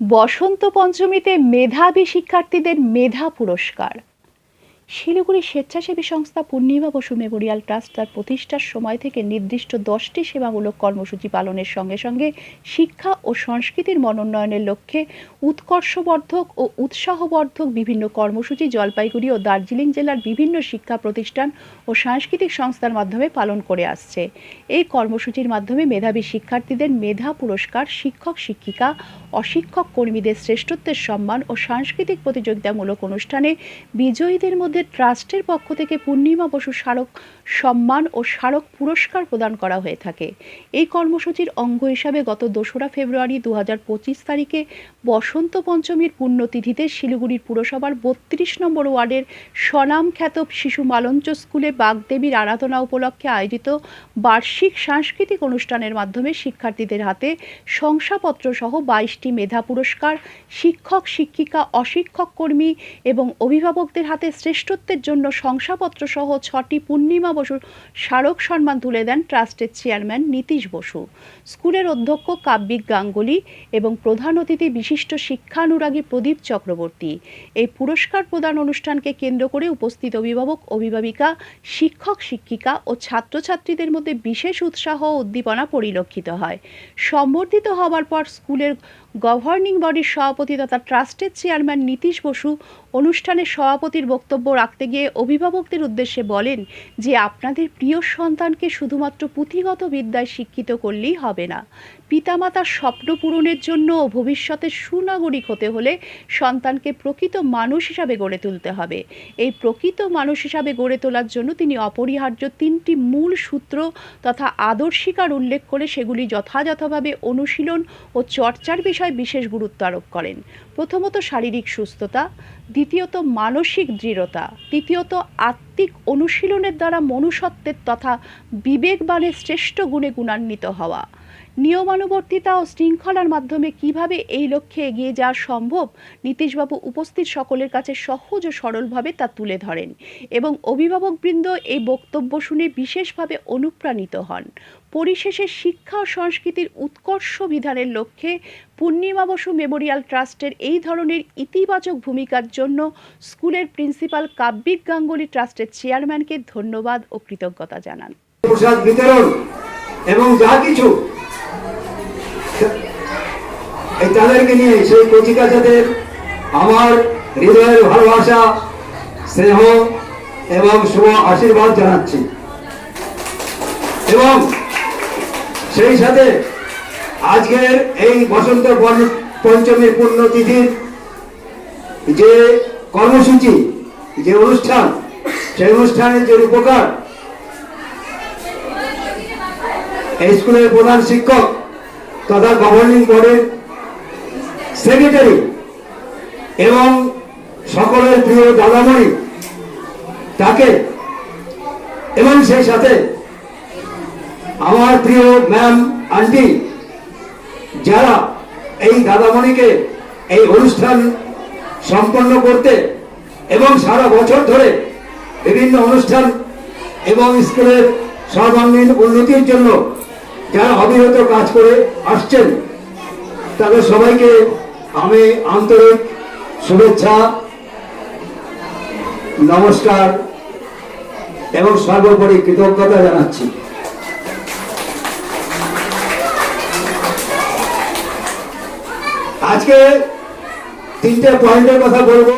বসন্ত পঞ্চমীতে মেধাবী শিক্ষার্থীদের মেধা পুরস্কার। শিলিগুড়ি স্বেচ্ছাসেবী সংস্থা পূর্ণিমা বসু মেমোরিয়াল ট্রাস্ট তার প্রতিষ্ঠার সময় থেকে নির্দিষ্ট দশটি সেবামূলক কর্মসূচি পালনের সঙ্গে সঙ্গে শিক্ষা ও সংস্কৃতির মনোন্নয়নের লক্ষ্যে উৎকর্ষবর্ধক ও উৎসাহবর্ধক বিভিন্ন কর্মসূচি জলপাইগুড়ি ও দার্জিলিং জেলার বিভিন্ন শিক্ষা প্রতিষ্ঠান ও সাংস্কৃতিক সংস্থার মাধ্যমে পালন করে আসছে। এই কর্মসূচির মাধ্যমে মেধাবী শিক্ষার্থীদের মেধা পুরস্কার, শিক্ষক শিক্ষিকা, অশিক্ষক কর্মীদের শ্রেষ্ঠত্বের সম্মান ও সাংস্কৃতিক প্রতিযোগিতামূলক অনুষ্ঠানে বিজয়ীদের মধ্যে ট্রাস্টের পক্ষ থেকে পূর্ণিমা বসু স্মারক সম্মান ও স্মারক পুরস্কার প্রদান করা হয়ে থাকে। এই কর্মসূচির অঙ্গ হিসাবে গত দোসরা ফেব্রুয়ারি দু হাজার পঁচিশ তারিখে বসন্ত পঞ্চমীর পুণ্যতিথিতে শিলিগুড়ির পুরসভার বত্রিশ নম্বর ওয়ার্ডের স্বনামখ্যাত শিশু মালঞ্চ স্কুলে বাগদেবীর আরাধনা উপলক্ষে আয়োজিত বার্ষিক সাংস্কৃতিক অনুষ্ঠানের মাধ্যমে শিক্ষার্থীদের হাতে শংসাপত্র সহ বাইশটি মেধা পুরস্কার, শিক্ষক, শিক্ষিকা, অশিক্ষক কর্মী এবং অভিভাবকদের হাতে শ্রেষ্ঠত্বের জন্য শংসাপত্র সহ ছটি পূর্ণিমা বসুর স্মারক সম্মান তুলে দেন ট্রাস্টের চেয়ারম্যান নীতিশ বসু। স্কুলের অধ্যক্ষ কাব্যিক গাঙ্গুলি এবং প্রধান অতিথি বিশিষ্ট শিক্ষানুরাগী প্রদীপ চক্রবর্তী। এই পুরস্কার প্রদান অনুষ্ঠানকে কেন্দ্র করে উপস্থিত অভিভাবক, অভিভাবিকা, শিক্ষক, শিক্ষিকা ও ছাত্রছাত্রীদের মধ্যে বিশেষ উৎসাহ উদ্দীপনা পরিলক্ষিত হয়। সম্বর্ধিত হওয়ার পর স্কুলের গভর্নিং বডির সভাপতি তথা ট্রাস্টের চেয়ারম্যান নীতিশ বসু অনুষ্ঠানের সভাপতির বক্তব্য রাখতে গিয়ে অভিভাবকদের উদ্দেশ্যে বলেন যে আপনাদের প্রিয় সন্তানকে শুধুমাত্র পুঁথিগত বিদ্যায় শিক্ষিত করলেই হবে না। পিতামাতার স্বপ্ন পূরণের জন্য ও ভবিষ্যতে সুনাগরিক হতে হলে সন্তানকে প্রকৃত মানুষ হিসাবে গড়ে তুলতে হবে। এই প্রকৃত মানুষ হিসাবে গড়ে তোলার জন্য তিনি অপরিহার্য তিনটি মূল সূত্র তথা আদর্শিকার উল্লেখ করে সেগুলি যথাযথভাবে অনুশীলন ও চর্চার বিষয়ে বিশেষ গুরুত্ব আরোপ করেন। প্রথমত শারীরিক সুস্থতা, দ্বিতীয়ত মানসিক দৃঢ়তা, তৃতীয়ত আত্মিক অনুশীলনের দ্বারা মনুষ্যত্বের তথা বিবেকবানের শ্রেষ্ঠ গুণে গুণান্বিত হওয়া। নিয়মানুবর্তিতা ও শৃঙ্খলার মাধ্যমে কীভাবে এই লক্ষ্যে এগিয়ে যাওয়া সম্ভব, নীতিশবাবু উপস্থিত সকলের কাছে সহজ ও সরলভাবে তা তুলে ধরেন এবং অভিভাবকবৃন্দ এই বক্তব্য শুনে বিশেষভাবে অনুপ্রাণিত হন। পরিশেষে শিক্ষা ও সংস্কৃতির উৎকর্ষ বিধানের লক্ষ্যে পূর্ণিমা বসু মেমোরিয়াল ট্রাস্টের এই ধরনের ইতিবাচক ভূমিকার জন্য স্কুলের প্রিন্সিপাল কাব্যিক গাঙ্গুলি ট্রাস্টের চেয়ারম্যানকে ধন্যবাদ ও কৃতজ্ঞতা জানান। এবং যা কিছু এই তাদেরকে নিয়ে সেই কচিকাচাদের আমার হৃদয়ের ভালোবাসা, স্নেহ এবং শুভ আশীর্বাদ জানাচ্ছি। এবং সেই সাথে আজকের এই বসন্ত পঞ্চ- পঞ্চমীর পুণ্যতিথির যে কর্মসূচি, যে অনুষ্ঠান, সেই অনুষ্ঠানের যে উপকার এই স্কুলের প্রধান শিক্ষক তথা গভর্নিং বোর্ডের সেক্রেটারি এবং সকলের প্রিয় দাদামণি তাকে এবং সেই সাথে আমার প্রিয় ম্যাম আন্টি যারা এই দাদামণিকে এই অনুষ্ঠান সম্পন্ন করতে এবং সারা বছর ধরে বিভিন্ন অনুষ্ঠান এবং স্কুলের সর্বাঙ্গীন উন্নতির জন্য যারা অবিরত কাজ করে আসছেন, তাদের সবাইকে আমি আন্তরিক শুভেচ্ছা নমস্কার এবং সর্বোপরি কৃতজ্ঞতা জানাচ্ছি। আজকে তিনটে পয়েন্টের কথা বলব।